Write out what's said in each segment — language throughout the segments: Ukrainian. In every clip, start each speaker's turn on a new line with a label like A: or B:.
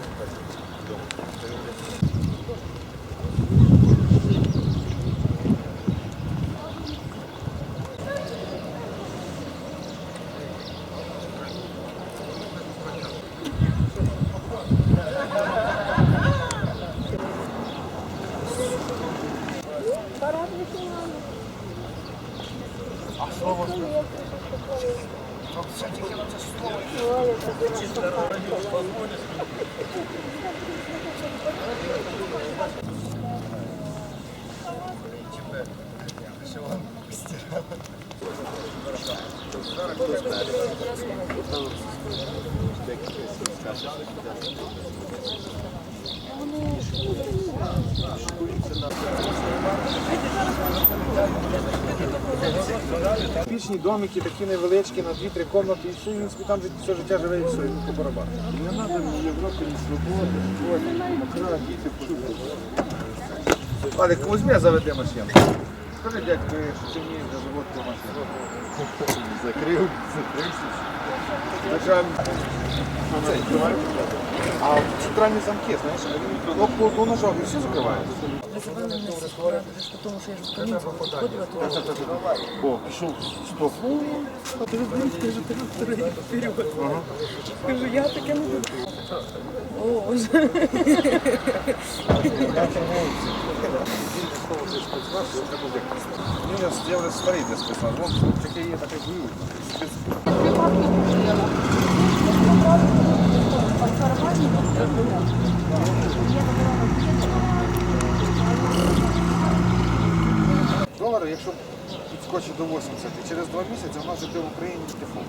A: good. Пічні домики такі невеличкі на 2-3 кімнати, і все, він собі там все життя живе і все, і по барабану.
B: Не треба ні Європи, ні свободи. Ось, окремо діти пшукають.
A: Валик, візьми, заведи машину. Скажи, дядько, що ти вмієш за заводку машину.
B: Закрив, закрився.
A: А центральні замки, знаєш, кнопку нажав і все закривається.
C: Тому що я ж в камін.
B: О, пішов стоп.
C: Кажу, я таке не буду. О,
A: Ні, я вже старий для спецназ. Вон таке є, таке діє. Долари, якщо підскочить до 80, і через два місяці у нас буде в Україні дефолт.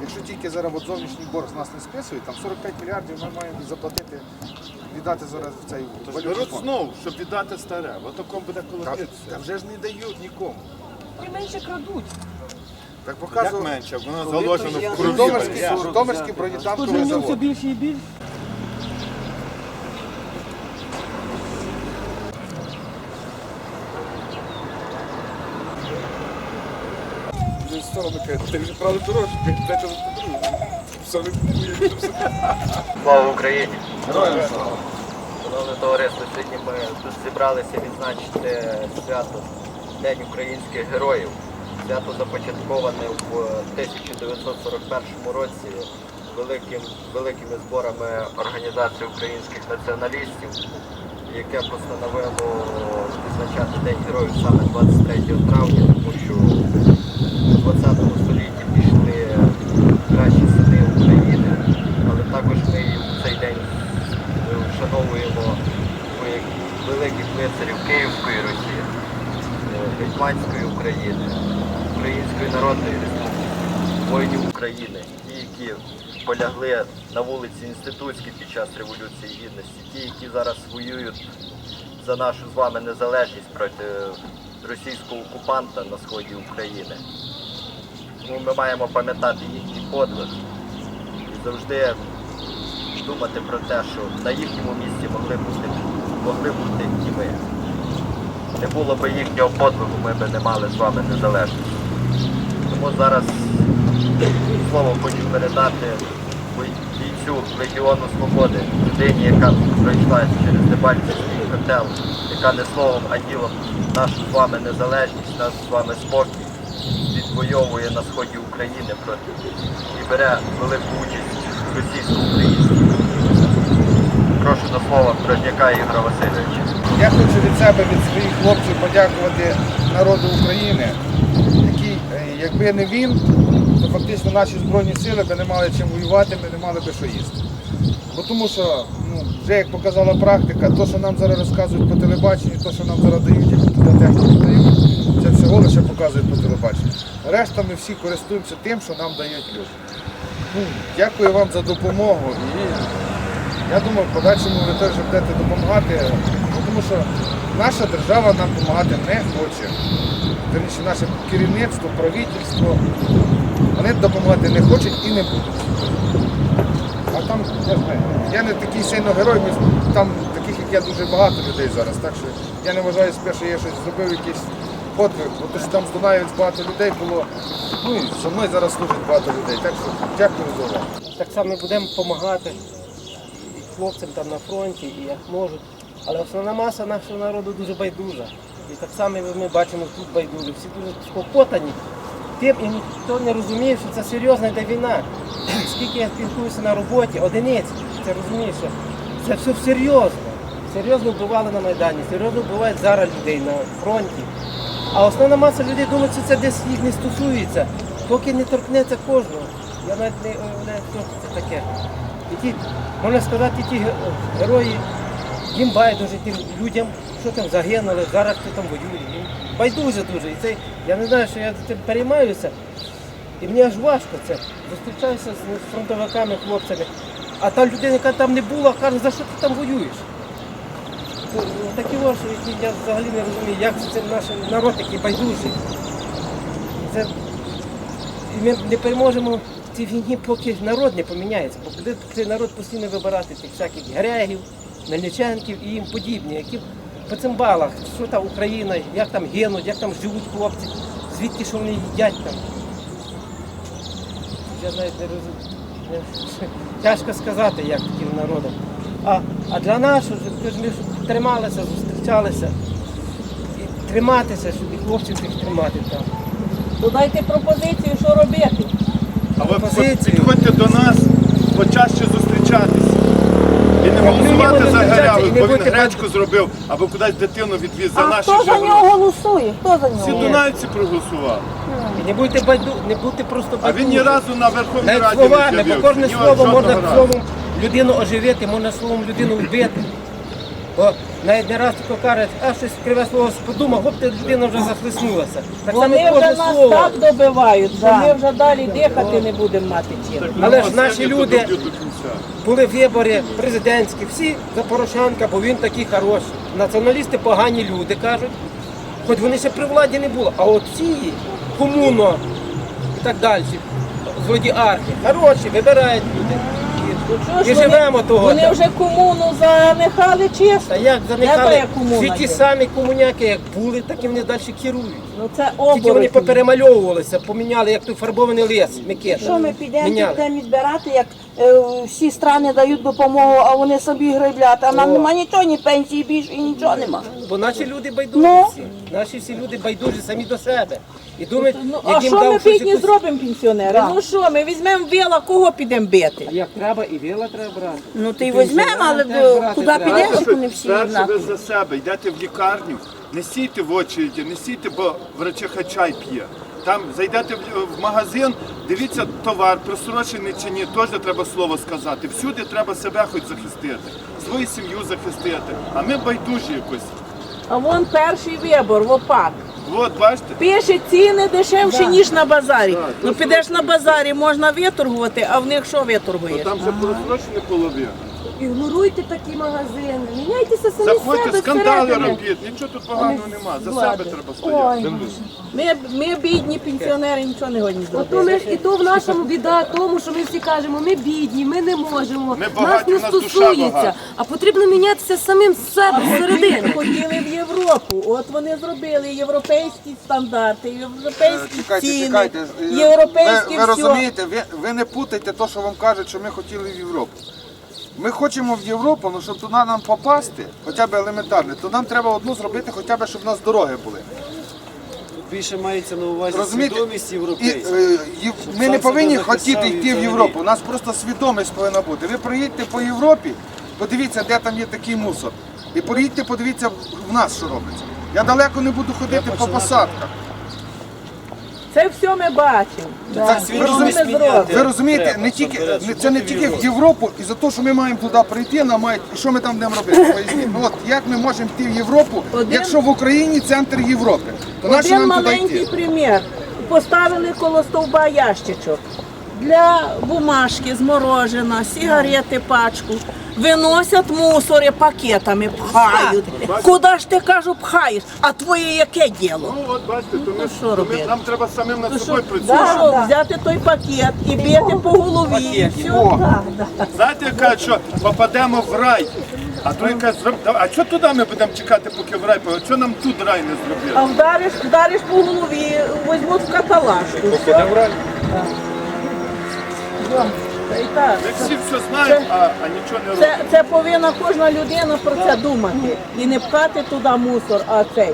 A: Якщо тільки зараз от зовнішній борг з нас не списують, там 45 мільярдів ми маємо заплатити, віддати зараз в цей
B: Тож
A: валютний
B: беруть
A: фонд.
B: знову, щоб віддати старе. От такому буде
A: Та,
B: колотитися.
A: та вже ж не дають нікому.
C: і менше крадуть.
A: Так
B: Як
A: показував
B: менше, воно заложено в крові.
A: Житомирський, Житомирський бронетанковий завод.
C: більше і більше.
A: Ти вже правда дорожче, дайте все.
D: Слава Україні!
A: Героям слава.
D: Шановне товариство, сьогодні ми тут зібралися відзначити свято День українських героїв. Свято започатковане в 1941 році великим, великими зборами Організації українських націоналістів, яке постановило відзначати День героїв саме 23 травня, тому що в 20 столітті пішли кращі сини України, але також ми і в цей день е, вшановуємо вояків- великих лицарів Київської Русі, е, України, Української Народної Республіки, воїнів України, ті, які полягли на вулиці Інститутській під час Революції Гідності, ті, які зараз воюють за нашу з вами незалежність проти російського окупанта на сході України. Тому ми маємо пам'ятати їхній подвиг і завжди думати про те, що на їхньому місці могли бути, могли бути і ми. Не було б їхнього подвигу, ми б не мали з вами незалежності. Тому зараз слово хочу передати бійцю Легіону Свободи, людині, яка пройшла через Дебальцевський котел, яка не словом, а ділом нашу з вами незалежність, наш з вами спокій відвоює на сході України проти і бере велику участь в російсько-українській. Прошу до слова Бродняка Ігора Васильовича.
A: Я хочу від себе, від своїх хлопців подякувати народу України, який, е, якби не він, то фактично наші Збройні сили би не мали чим воювати, ми не мали би що їсти. Бо тому що, ну, вже як показала практика, то, що нам зараз розказують по телебаченню, то, що нам зараз дають, туди техніку дають, це всього лише показують по телебаченню. Решта ми всі користуємося тим, що нам дають люди. Ну, дякую вам за допомогу. І я думаю, в подальшому ви теж будете допомагати, бо тому що наша держава нам допомагати не хоче. Верніше, наше керівництво, правительство, вони допомагати не хочуть і не будуть. А там, я знаю, я не такий сильно герой, там таких, як я, дуже багато людей зараз. Так що я не вважаю себе, що я щось зробив якийсь подвиг, бо то, що там з Дунаєвець багато людей було. Ну і зі мною зараз служить багато людей. Так що дякую за увагу.
E: Так само будемо допомагати хлопцям там на фронті і як можуть. Але основна маса нашого народу дуже байдужа. І так само ми бачимо тут байдужі. Всі дуже спокотані. Тим і ніхто не розуміє, що це серйозна йде війна. Скільки я спілкуюся на роботі, одиниці, це розумієш, що це все серйозно. Серйозно вбивали на Майдані, серйозно вбивають зараз людей на фронті. А основна маса людей думає, що це десь їх не стосується, поки не торкнеться кожного. Я навіть не уявляю, що це таке. І ті, можна сказати, ті герої, їм байдуже тим людям, що там загинули, зараз хто там воює. Байдуже дуже. І це, я не знаю, що я цим переймаюся. І мені аж важко це. Зустрічаюся з фронтовиками, хлопцями. А та людина, яка там не була, каже, за що ти там воюєш? Ну, Такі ось, які я взагалі не розумію, як це наш народ такий байдужий. Це... І ми не переможемо цій війні, поки народ не поміняється. Бо буде народ постійно вибирати тих всяких Грегів, Мельниченків і їм подібні, які по цим балах, що там Україна, як там гинуть, як там живуть хлопці, звідки що вони їдять там. Я навіть не розумію. Тяжко сказати, як таким народом. А, а для нас, щоб ми трималися, зустрічалися. І триматися, щоб і хлопців тих тримати там.
C: То дайте пропозицію, що робити.
B: А ви підходьте до нас, почаще зустрічатися. І не голосувати за Гарявих, бо він гречку зробив, або кудись дитину відвіз за
F: А
B: наші
F: хто за нього голосує? Хто за
B: Всі
F: нього?
B: дунайці проголосували.
E: І не будьте байду, не будьте просто
B: А він ні разу на Верховній
E: Навіть
B: Раді не
E: словами, бо
B: з'явився.
E: кожне
B: Ні
E: слово
B: жодного
E: можна
B: разу.
E: словом людину оживити, можна словом людину вбити. Бо навіть не раз тако кажуть, а щось криве слово подумав, ти людина вже захлиснулася. Так само
C: Вони вже
E: кожне
C: нас
E: слово.
C: так добивають, що
F: Да.
C: ми вже далі дихати не будемо мати чим.
E: Але
B: ну,
E: ж наші люди-. Були вибори президентські, всі за Порошенка, бо він такий хороший. Націоналісти погані люди кажуть, хоч вони ще при владі не були. А от ці комуно і так далі, злодіархи, хороші, вибирають люди.
C: Ну,
E: І,
C: чого вони-
E: живемо того.
C: Вони вже комуну занехали
E: Та
C: А
E: як заникали?
C: комуна
E: Всі ті
C: є?
E: самі комуняки, як були, так і вони далі керують.
C: Ну це
E: Тільки вони поперемальовувалися, поміняли, як той фарбований лис, Микита.
F: Що ми підемо
E: Міняли.
F: відбирати, як всі страни дають допомогу, а вони собі греблять, а нам нема нічого, ні пенсії більше, і нічого нема.
E: Бо наші люди байдужі
F: Ну.
E: всі. Наші всі люди байдужі самі до себе. І думають,
C: Ну,
E: як
C: а
E: їм
C: що
E: дав
C: ми
E: щось
C: бідні
E: якусь-
C: зробимо пенсіонери?
F: Да.
C: Ну що, ми візьмемо вила, кого підемо бити?
E: А як треба, і вила треба брати.
F: Ну ти
E: І
F: й візьмемо, але
E: брати
F: куди підеш, як вони всі
B: перше ви за себе йдете в лікарню, не стійте в очереді, не стійте, бо врачиха чай п'є. Там зайдете в, магазин, дивіться товар, просрочений чи ні, теж треба слово сказати. Всюди треба себе хоч захистити, свою сім'ю захистити. А ми байдужі якось.
C: А вон перший вибор, в ОПАК.
B: От бачите,
C: Пише ціни дешевші, ніж на базарі.
B: Да,
C: ну підеш на базарі, можна виторгувати, а в них що виторгуєш?
B: там вже просрочені половина.
G: Ігноруйте такі магазини, міняйтеся самі
B: Заходьте,
G: себе
B: скандали
G: всередині.
B: робіть, нічого тут поганого нема. За
G: влади.
B: себе треба стояти.
G: Ой,
C: Ми, ми бідні пенсіонери, нічого не годні
G: Ото
C: зробити.
G: ми ж і то в нашому біда, тому що ми всі кажемо, ми бідні, ми не можемо,
B: Ми
G: нас
B: багаті,
G: не
B: у нас душа
G: стосується.
B: багата.
G: А потрібно мінятися самим з себе всередини.
C: Хотіли в Європу. От вони зробили європейські стандарти, європейські
A: Чекайте,
C: ціни,
A: чекайте.
C: європейські
A: ви, ви
C: все.
A: розумієте, ви, ви не путайте те, що вам кажуть, що ми хотіли в Європу. Ми хочемо в Європу, але щоб туди нам попасти, хоча б елементарно, то нам треба одну зробити, хоча б, щоб у нас дороги були.
H: Більше мається на увазі
A: Розумієте?
H: свідомість
A: І,
H: європейська.
A: е, ї- ми не повинні
H: себе
A: хотіти
H: і
A: йти в
H: взагалі.
A: Європу. У нас просто свідомість повинна бути. Ви проїдьте по Європі, подивіться, де там є такий мусор. І поїдьте, подивіться в нас, що робиться. Я далеко не буду ходити по посадках.
C: Це все ми бачимо.
A: Так,
C: ми
A: розумієте,
C: зробимо?
A: ви розумієте, не тільки не- це не тільки в Європу, і за те, що ми маємо туди прийти, нам мають і що ми там будемо робити? Поясніть. Ну от як ми можемо йти в Європу,
C: Один-
A: якщо в Україні центр Європи, то наші
C: Один
A: нам туди
C: маленький
A: йти?
C: примір. Поставили коло стовба ящичок для бумажки з морожена, сигарети, пачку. Виносять мусори пакетами, пхають. Куди ж ти кажу, пхаєш? А твоє яке діло?
B: Ну от бачите, то ми,
C: що
B: то ми,
C: робити?
B: нам треба самим над
C: Ну, що,
B: собою працювати.
C: да, взяти той пакет і бити по голові. і все.
A: О,
B: Знаєте, як кажуть, що попадемо в рай. А той каже, «Зроб- а що туди ми будемо чекати, поки в рай поїдемо? Що нам тут рай не зробили?
C: А вдариш, вдариш по голові, візьмуть в каталажку. Все. І
B: Ми всі все знають, а, а нічого не
C: Це,
B: роблять.
C: це повинна кожна людина про це думати. І не пхати туди мусор, а цей.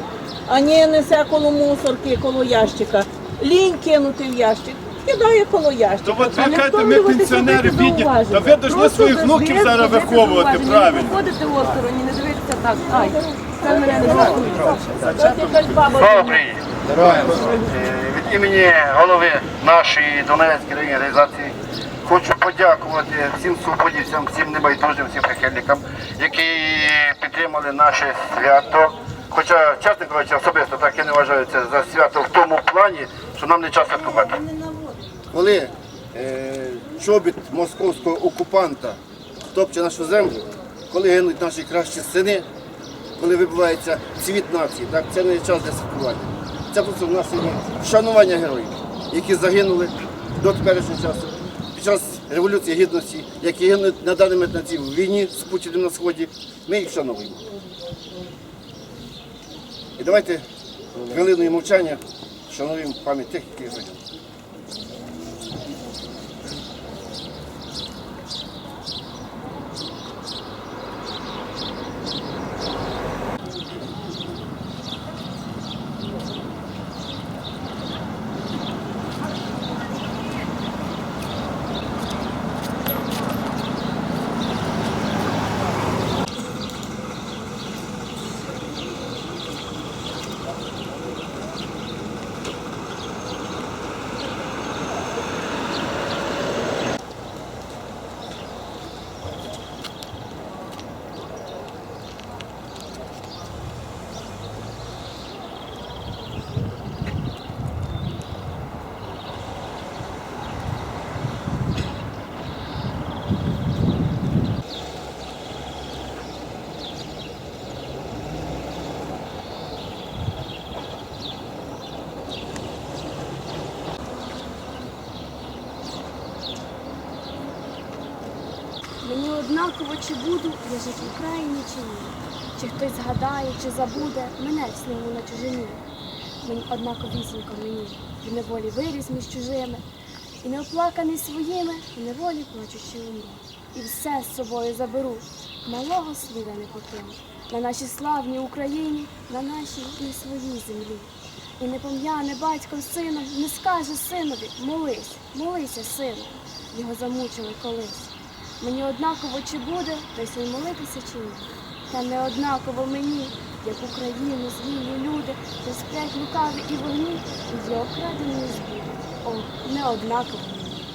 C: А не несе коло мусорки, коло ящика. Лінь кинути в ящик. Кидає коло ящика.
B: То от
C: А
B: ви кажете, ми пенсіонери бідні, та ви повинні своїх внуків зараз виховувати, правильно.
G: Ходити осторонь, не дивитися так. Ай, це мене не готує.
C: От якась баба
I: Слава Е, Від імені голови нашої Донецької районної організації хочу подякувати всім свободівцям, всім небайдужим, всім прихильникам, які підтримали наше свято. Хоча, чесно кажучи, особисто так я не вважаю за свято в тому плані, що нам не час святкувати. Коли е, чобіт московського окупанта топче нашу землю, коли гинуть наші кращі сини, коли вибувається цвіт нації, так це не час для святкування. Це просто в нас сьогодні вшанування героїв, які загинули до теперішнього часу час Революції Гідності, які гинуть на даний момент на цій війні з Путіним на сході. Ми їх вшановуємо. І давайте хвилиною мовчання шануємо пам'ять тих, які загинули.
J: Мені однаково, чи буду я жити в Україні чи ні. Чи хтось згадає, чи забуде мене в на чужині. Мені однаковісінько мені в неволі виріс між чужими, і не оплаканий своїми, в неволі плачучи умру. І все з собою заберу, малого сліда не покину. На нашій славній Україні, на нашій і своїй землі. І не пом'яне батько з сином, не скаже синові, молись, молися, сину. Його замучили колись. Мені однаково чи буде той син молитися чи ні. Та не однаково мені, як Україну злії люди, то сплять лукаві і вогні, і для окраденої збуду. О, не однаково мені.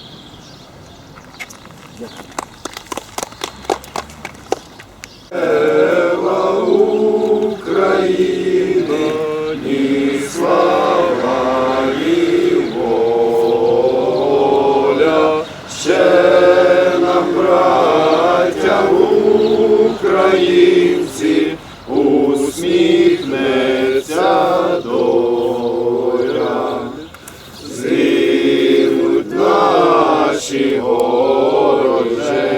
B: Слава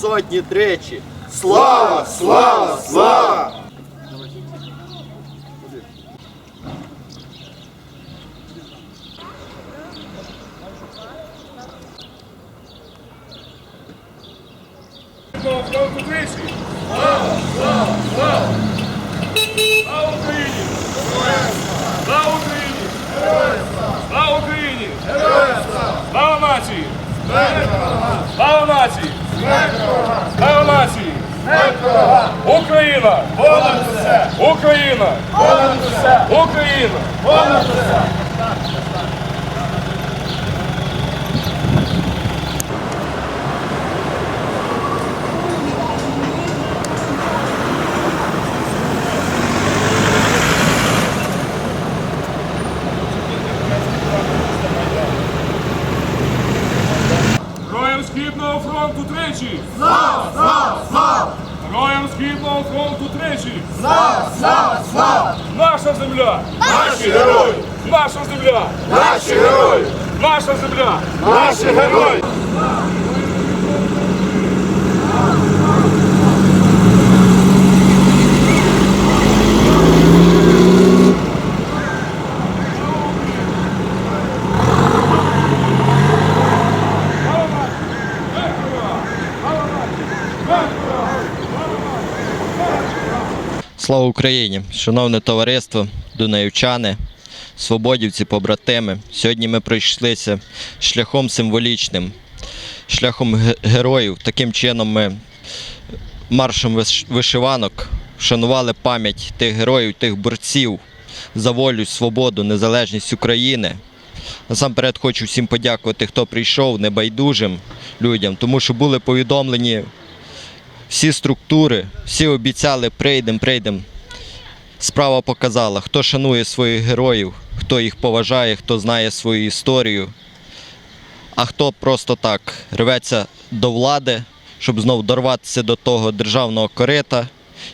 D: сотні тричі.
B: Слава! Слава! Слава!
K: Слава! Україні! Слава Україні! Слава Україні! Слава нації! Слава нації! Слава нації! Україна! Україна! Україна! Україна! Понад усе! Героям Східного фронту тричі! Слава! Слава! Слава! Героям Східного фронту тричі! Слава! Слава! Слава! Наша земля! Наші герої! Наша земля! Наші герої! Наша земля! Наші герої!
D: Слава Україні! Шановне товариство, дунаївчани, свободівці, побратими. Сьогодні ми пройшлися шляхом символічним, шляхом героїв. Таким чином ми маршем вишиванок вшанували пам'ять тих героїв, тих борців за волю, свободу, незалежність України. Насамперед хочу всім подякувати, хто прийшов небайдужим людям, тому що були повідомлені всі структури, всі обіцяли прийдем, прийдем. Справа показала, хто шанує своїх героїв, хто їх поважає, хто знає свою історію, а хто просто так рветься до влади, щоб знов дорватися до того державного корита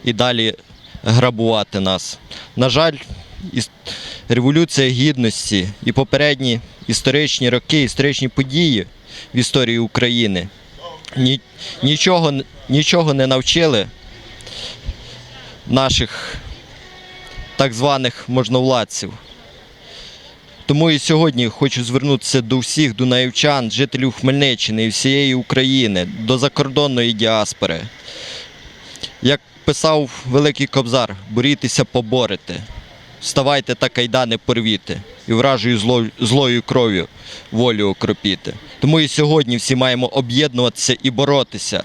D: і далі грабувати нас. На жаль, революція гідності і попередні історичні роки, історичні події в історії України ні, нічого, нічого не навчили наших так званих можновладців. Тому і сьогодні хочу звернутися до всіх дунаївчан, жителів Хмельниччини і всієї України, до закордонної діаспори. Як писав Великий Кобзар, борітеся, поборете. Вставайте та кайдани порвіте, і вражою зло, злою кров'ю волю окропіти. Тому і сьогодні всі маємо об'єднуватися і боротися.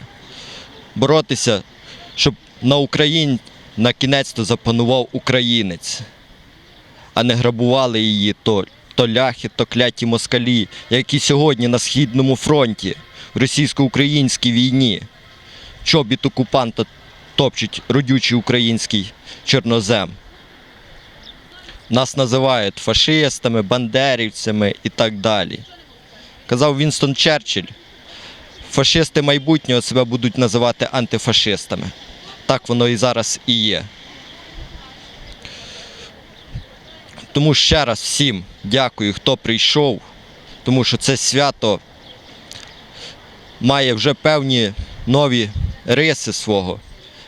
D: Боротися, щоб на Україні на кінець то запанував українець, а не грабували її то, то ляхи, то кляті москалі, які сьогодні на Східному фронті в російсько-українській війні. Чобіт окупанта топчуть родючий український чорнозем. Нас називають фашистами, бандерівцями і так далі. Казав Вінстон Черчилль, фашисти майбутнього себе будуть називати антифашистами. Так воно і зараз і є. Тому ще раз всім дякую, хто прийшов, тому що це свято має вже певні нові риси свого.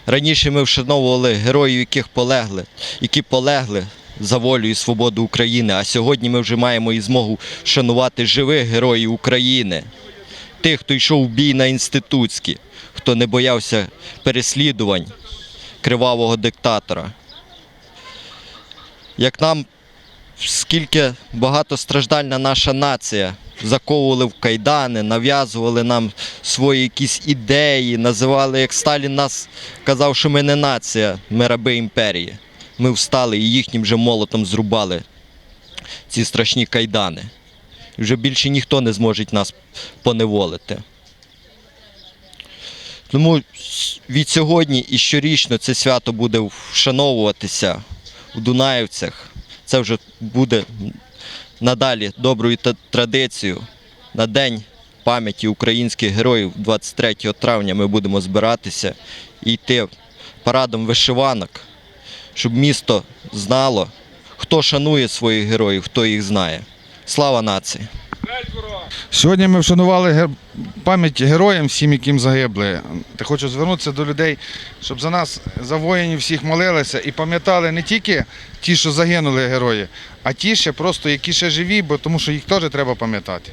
D: Раніше ми вшановували героїв, яких полегли, які полегли за волю і свободу України. А сьогодні ми вже маємо і змогу шанувати живих героїв України, тих, хто йшов в бій на інститутські, хто не боявся переслідувань кривавого диктатора. Як нам скільки багатостраждальна наша нація заковували в кайдани, нав'язували нам свої якісь ідеї, називали, як Сталін нас казав, що ми не нація, ми раби імперії. Ми встали і їхнім же молотом зрубали ці страшні кайдани. І вже більше ніхто не зможе нас поневолити. Тому від сьогодні і щорічно це свято буде вшановуватися в Дунаївцях. Це вже буде надалі доброю традицією. На День пам'яті українських героїв 23 травня ми будемо збиратися і йти парадом вишиванок, щоб місто знало, хто шанує своїх героїв, хто їх знає. Слава нації!
A: Сьогодні ми вшанували пам'ять героям, всім, яким загибли. Та хочу звернутися до людей, щоб за нас, за воїнів всіх молилися і пам'ятали не тільки ті, що загинули герої, а ті ще просто, які ще живі, бо тому що їх теж треба пам'ятати.